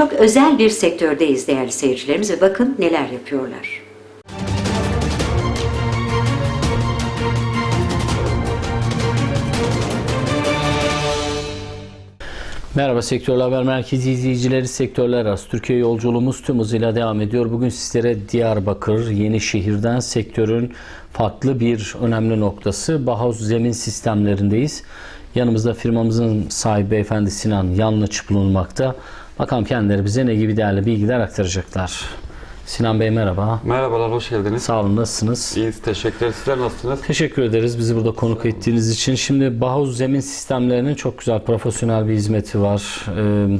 Çok özel bir sektördeyiz değerli seyircilerimiz ve bakın neler yapıyorlar. Merhaba Sektörler Haber Merkezi izleyicileri sektörler arası Türkiye yolculuğumuz tüm hızıyla devam ediyor. Bugün sizlere Diyarbakır, Yenişehir'den sektörün farklı bir önemli noktası Bahuz Zemin Sistemlerindeyiz. Yanımızda firmamızın sahibi beyefendi Sinan Yanlıç bulunmakta. Bakalım kendileri bize ne gibi değerli bilgiler aktaracaklar. Sinan Bey merhaba. Merhabalar, hoş geldiniz. Sağ olun nasılsınız? İyiyiz, teşekkürler. Sizler nasılsınız? Teşekkür ederiz bizi burada konuk ettiğiniz için. Şimdi Bahuz Zemin Sistemlerinin çok güzel profesyonel bir hizmeti var.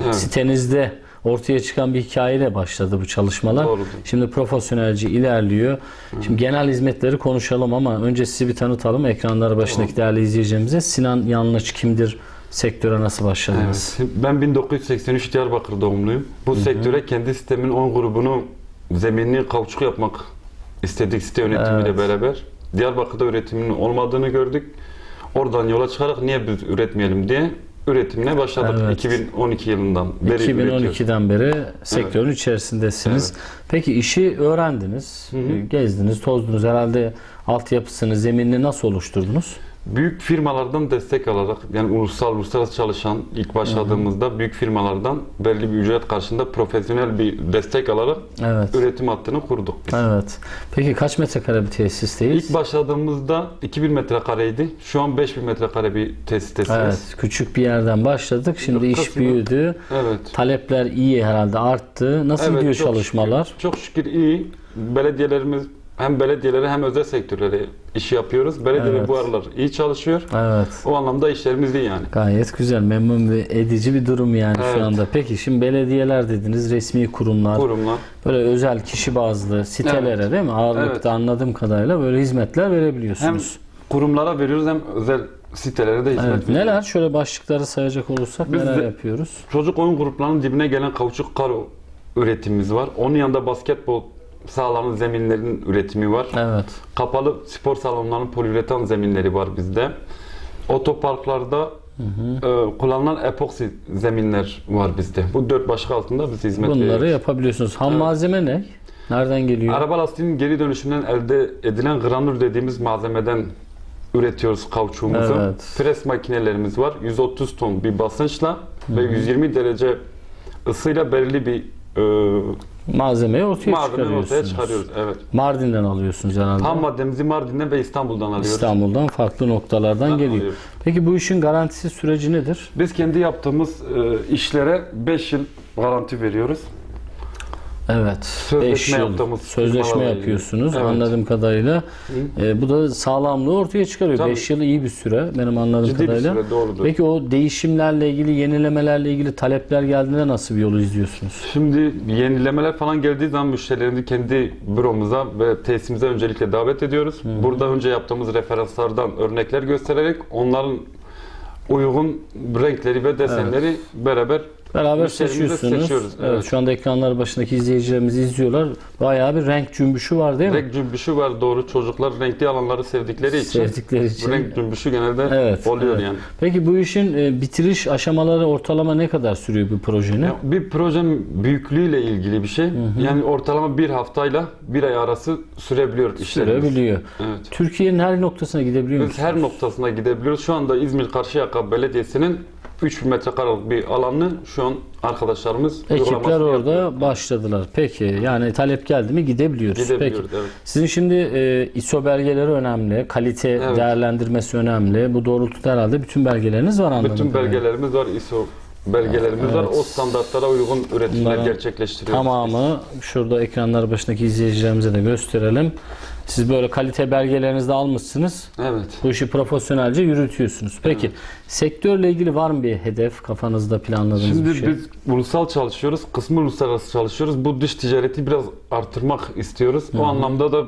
Ee, Sitenizde ortaya çıkan bir hikayeyle başladı bu çalışmalar. Doğrudur. Şimdi profesyonelce ilerliyor. Şimdi genel hizmetleri konuşalım ama önce sizi bir tanıtalım ekranları başındaki değerli izleyicilerimize. Sinan Yanlış kimdir? Sektöre nasıl başladınız? Evet. Ben 1983 Diyarbakır doğumluyum. Bu sektöre kendi sitemin 10 grubunu zeminini kauçuk yapmak istedik site yönetimiyle Evet. beraber. Diyarbakır'da üretiminin olmadığını gördük. Oradan yola çıkarak niye biz üretmeyelim diye üretimine başladık. Evet. 2012 yılından beri üretiyoruz. 2012'den beri sektörün içerisindesiniz. Peki işi öğrendiniz, gezdiniz, tozdunuz. Herhalde altyapısını, zeminini nasıl oluşturdunuz? Büyük firmalardan destek alarak yani ulusal uluslararası çalışan ilk başladığımızda büyük firmalardan belli bir ücret karşılığında profesyonel bir destek alarak Evet. üretim hattını kurduk. biz. Evet. Peki kaç metrekare bir tesisteyiz? İlk başladığımızda 2000 metrekareydi. Şu an 5000 metrekare bir tesistesiniz. Evet, küçük bir yerden başladık. Şimdi iş Kısmen. büyüdü. Evet. Talepler iyi herhalde arttı. Nasıl Evet, gidiyor çok çalışmalar? Şükür, çok şükür iyi. Belediyelerimiz hem belediyelere hem özel sektörlere iş yapıyoruz. Belediyeler Evet. bu aralar iyi çalışıyor. Evet. O anlamda işlerimiz iyi yani. Gayet güzel, memnun ve edici bir durum yani Evet. şu anda. Peki şimdi belediyeler dediniz, resmi kurumlar, Kurumlar. böyle özel kişi bazlı sitelere Evet. değil mi? Ağırlıkta Evet. anladığım kadarıyla böyle hizmetler Hem verebiliyorsunuz. kurumlara veriyoruz hem özel sitelere de hizmet Evet. veriyoruz. Neler? Şöyle başlıkları sayacak olursak Biz neler yapıyoruz? Çocuk oyun gruplarının dibine gelen kauçuk karo üretimimiz var. Onun yanında basketbol sahalarının zeminlerinin üretimi var. Evet. Kapalı spor salonlarının poliüretan zeminleri var bizde. Otoparklarda e, kullanılan epoksi zeminler var bizde. Bu dört başlık altında biz hizmet Bunları veriyoruz. yapabiliyorsunuz. Ham malzeme ne? Nereden geliyor? Araba lastiğinin geri dönüşünden elde edilen granül dediğimiz malzemeden üretiyoruz kauçuğumuzu. Evet. Pres makinelerimiz var. 130 ton bir basınçla ve 120 derece ısıyla belirli bir e, Malzemeyi ortaya malzeme çıkarıyorsunuz. ortaya çıkarıyoruz. Evet. Mardin'den alıyorsunuz herhalde. Ham maddemizi Mardin'den ve İstanbul'dan alıyoruz. İstanbul'dan farklı noktalardan Buradan geliyor. alıyoruz. Peki bu işin garantisi süreci nedir? Biz kendi yaptığımız e, işlere 5 yıl garanti veriyoruz. Evet. Sözleşme 5 yıl yaptığımız sözleşme firmalarla ilgili. yapıyorsunuz Evet. anladığım kadarıyla. E, bu da sağlamlığı ortaya çıkarıyor. Tabii. 5 yıl iyi bir süre benim anladığım Ciddi bir kadarıyla. süre doğrudur. Peki o değişimlerle ilgili, yenilemelerle ilgili talepler geldiğinde nasıl bir yolu izliyorsunuz? Şimdi yenilemeler falan geldiği zaman müşterilerimizi kendi büromuza ve tesisimize öncelikle davet ediyoruz. Burada önce yaptığımız referanslardan örnekler göstererek onların uygun renkleri ve desenleri beraber Beraber seçiyorsunuz. seçiyoruz. Evet. Evet. şu anda ekranlar başındaki izleyicilerimiz izliyorlar. Bayağı bir renk cümbüşü var değil mi? Renk cümbüşü var doğru çocuklar renkli alanları sevdikleri için. Sevdikleri için. Renk cümbüşü genelde Evet, oluyor evet. yani. Peki bu işin e, bitiriş aşamaları ortalama ne kadar sürüyor bu projenin? Ya bir projenin büyüklüğüyle ilgili bir şey. Yani ortalama bir haftayla bir ay arası sürebiliyor işlerimiz. Sürebiliyor. Evet. Türkiye'nin her noktasına gidebiliyor Biz musunuz? her noktasına gidebiliyoruz. Şu anda İzmir Karşıyaka Belediyesi'nin 3000 metrekarelik bir alanını şu an arkadaşlarımız Ekipler uygulamasını orada yapıyor. başladılar. Peki yani talep geldi mi gidebiliyoruz. Gidebiliyoruz, Peki. evet. Sizin şimdi e, ISO belgeleri önemli, kalite Evet. değerlendirmesi önemli. Bu doğrultuda herhalde bütün belgeleriniz var anladığım Bütün kadarıyla. belgelerimiz var, ISO belgelerimiz var. O standartlara uygun üretimler Bunların gerçekleştiriyoruz. Tamamı şurada ekranlar başındaki izleyicilerimize de gösterelim. Siz böyle kalite belgelerinizi de almışsınız. Evet. Bu işi profesyonelce yürütüyorsunuz. Peki sektörle ilgili var mı bir hedef kafanızda planladığınız Şimdi bir şey? biz ulusal çalışıyoruz, kısmı uluslararası çalışıyoruz. Bu dış ticareti biraz artırmak istiyoruz. O anlamda da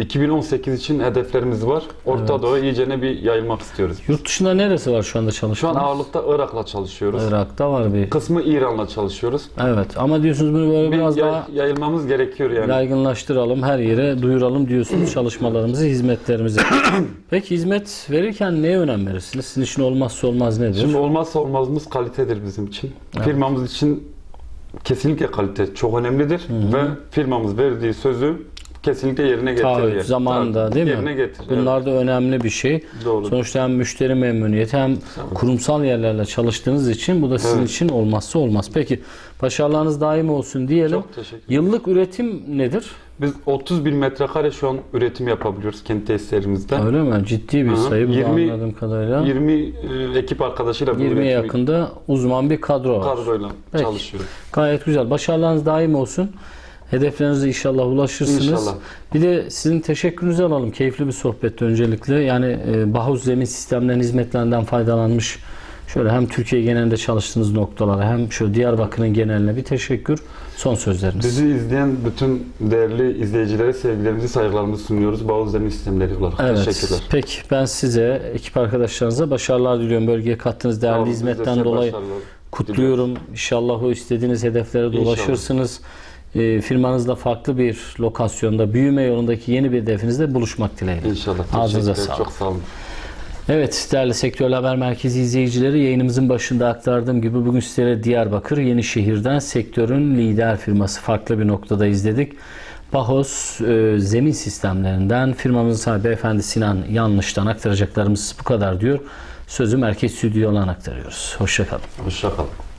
2018 için hedeflerimiz var. Orta Evet. Doğu iyicene bir yayılmak istiyoruz. Yurt dışında neresi var şu anda Şu an çalışmanız? ağırlıkta Irak'la çalışıyoruz. Irak'ta var bir. Kısmı İran'la çalışıyoruz. Evet ama diyorsunuz bunu böyle Bir biraz yay- daha yayılmamız gerekiyor yani. yaygınlaştıralım, her yere duyuralım diyorsunuz çalışmalarımızı, hizmetlerimizi. Peki hizmet verirken neye önem verirsiniz? Sizin için olmazsa olmaz nedir? Şimdi olmazsa olmazımız kalitedir bizim için. Firmamız için kesinlikle kalite çok önemlidir ve firmamız verdiği sözü kesinlikle yerine getiriyor. Taahhüt zamanında değil mi? Yerine getir. Bunlar da önemli bir şey. Doğru. Sonuçta hem müşteri memnuniyeti hem kurumsal yerlerle çalıştığınız için bu da sizin Evet. için olmazsa olmaz. Peki başarılarınız daim olsun diyelim. Çok teşekkür ederim. Yıllık üretim nedir? Biz 30 bin metrekare şu an üretim yapabiliyoruz kendi tesislerimizde. Öyle mi? Ciddi bir Hı hı. sayı bu da 20 anladığım kadarıyla. 20 e, ekip arkadaşıyla bu 20'ye üretimi yakında uzman bir kadro var. kadroyla Peki. çalışıyoruz. Gayet güzel. Başarılarınız daim olsun. Hedeflerinize inşallah ulaşırsınız. İnşallah. Bir de sizin teşekkürünüzü alalım. Keyifli bir sohbetti öncelikle. Yani e, Bahuz Zemin Sistemlerinin hizmetlerinden faydalanmış şöyle hem Türkiye genelinde çalıştığınız noktalara hem şu Diyarbakır'ın geneline bir teşekkür. Son sözleriniz. Bizi izleyen bütün değerli izleyicilere sevgilerimizi, saygılarımızı sunuyoruz. Bağız Demir Sistemleri olarak. Evet. Teşekkürler. Peki ben size, ekip arkadaşlarınıza başarılar diliyorum. Bölgeye kattığınız değerli de hizmetten dolayı başarılar kutluyorum. İnşallah o istediğiniz hedeflere de İnşallah. E, firmanızla farklı bir lokasyonda, büyüme yolundaki yeni bir hedefinizde buluşmak dileğiyle. İnşallah. Ağzınıza sağlık. Çok sağ olun. Evet değerli Sektörel Haber Merkezi izleyicileri yayınımızın başında aktardığım gibi bugün sizlere Diyarbakır Yenişehir'den sektörün lider firması farklı bir noktada izledik. Bahos e, zemin sistemlerinden firmamızın sahibi beyefendi Sinan Yanlış'tan aktaracaklarımız bu kadar diyor. Sözü Merkez Stüdyo'dan aktarıyoruz. Hoşçakalın. Hoşça kalın.